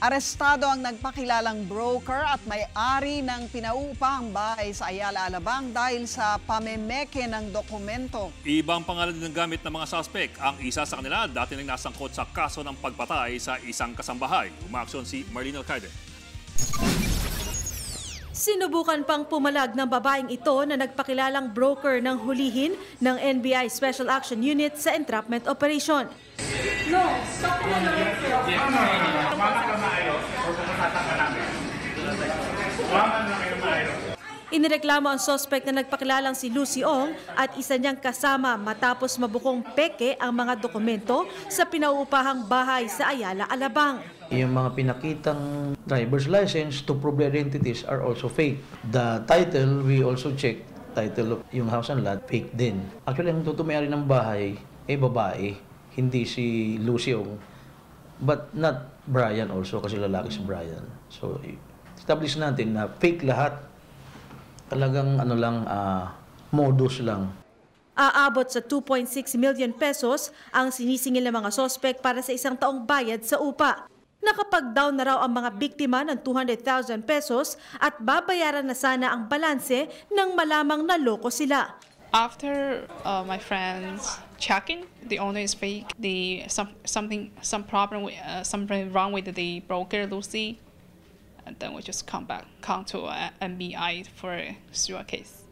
Arestado ang nagpakilalang broker at may-ari ng pinauupahang bahay sa Ayala, Alabang dahil sa pamemeke ng dokumento. Ibang pangalan din ang gamit ng mga suspect. Ang isa sa kanila dati nang nasangkot sa kaso ng pagpatay sa isang kasambahay. Umaksyon si Marlene Alcaide. Sinubukan pang pumalag ng babaeng ito na nagpakilalang broker ng hulihin ng NBI Special Action Unit sa entrapment operation. Inireklamo ang sospek na nagpakilalang si Lucy Ong at isa niyang kasama matapos mabukong peke ang mga dokumento sa pinauupahang bahay sa Ayala, Alabang. Yung mga pinakitang driver's license to prove their identities are also fake. The title, we also check title of yung house and lot, fake din. Actually, ang tutumayari ng bahay ay babae, hindi si Lucy Ong. But not Brian also, kasi lalaki si Brian. So, establish natin na fake lahat. Talagang ano lang, ah, modus lang. Aabot sa 2.6 million pesos ang sinisingil ng mga sospek para sa isang taong bayad sa upa. Nakapag-down na raw ang mga biktima ng 200,000 pesos at babayaran na sana ang balanse nang malamang naloko sila. After uh, my friends checking, the owner is fake. The some something some problem with uh, something wrong with the broker Lucy, and then we just come back come to uh, MBI for a sewer case.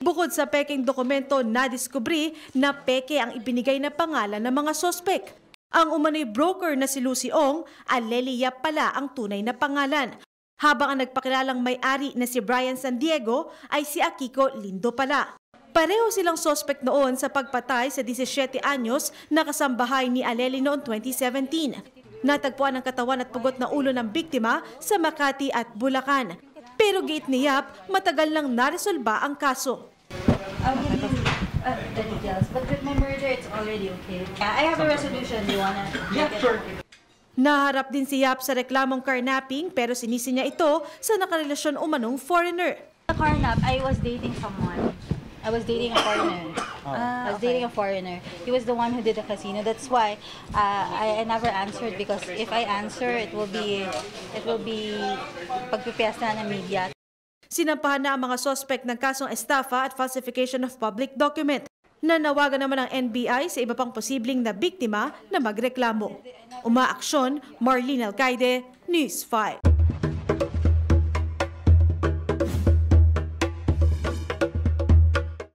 Bukod sa peking dokumento, nadiskubri na peke ang ibinigay na pangalan ng mga sospek. Ang umano'y broker na si Lucy Ong, Alelia pala ang tunay na pangalan. Habang ang nagpakilalang may-ari na si Brian San Diego ay si Akiko Lindo pala. Pareho silang sospek noon sa pagpatay sa 17 anyos na kasambahay ni Aleli noong 2017. Natagpuan ang katawan at pugot na ulo ng biktima sa Makati at Bulacan. Pero gate ni Yap, matagal nang naresolba ang kaso. You uh, the details. But with my murder, it's already okay. Yeah, I have a resolution. Do you wanna? Yeah, sure. Naharap din si Yap sa reklamong carnapping pero sinisi niya ito sa nakarelasyon umanong foreigner. The carnap, I was dating someone. I was dating a foreigner. I was dating a foreigner. He was the one who did the casino. That's why uh, I, I never answered because if I answer, it will be it will be pagpipiesta ng media. Sinampahan na ang mga sospek ng kasong estafa at falsification of public document. Nanawagan naman ang NBI sa iba pang posibleng na biktima na magreklamo. Umaaksyon, Marlene Alcaide, News 5.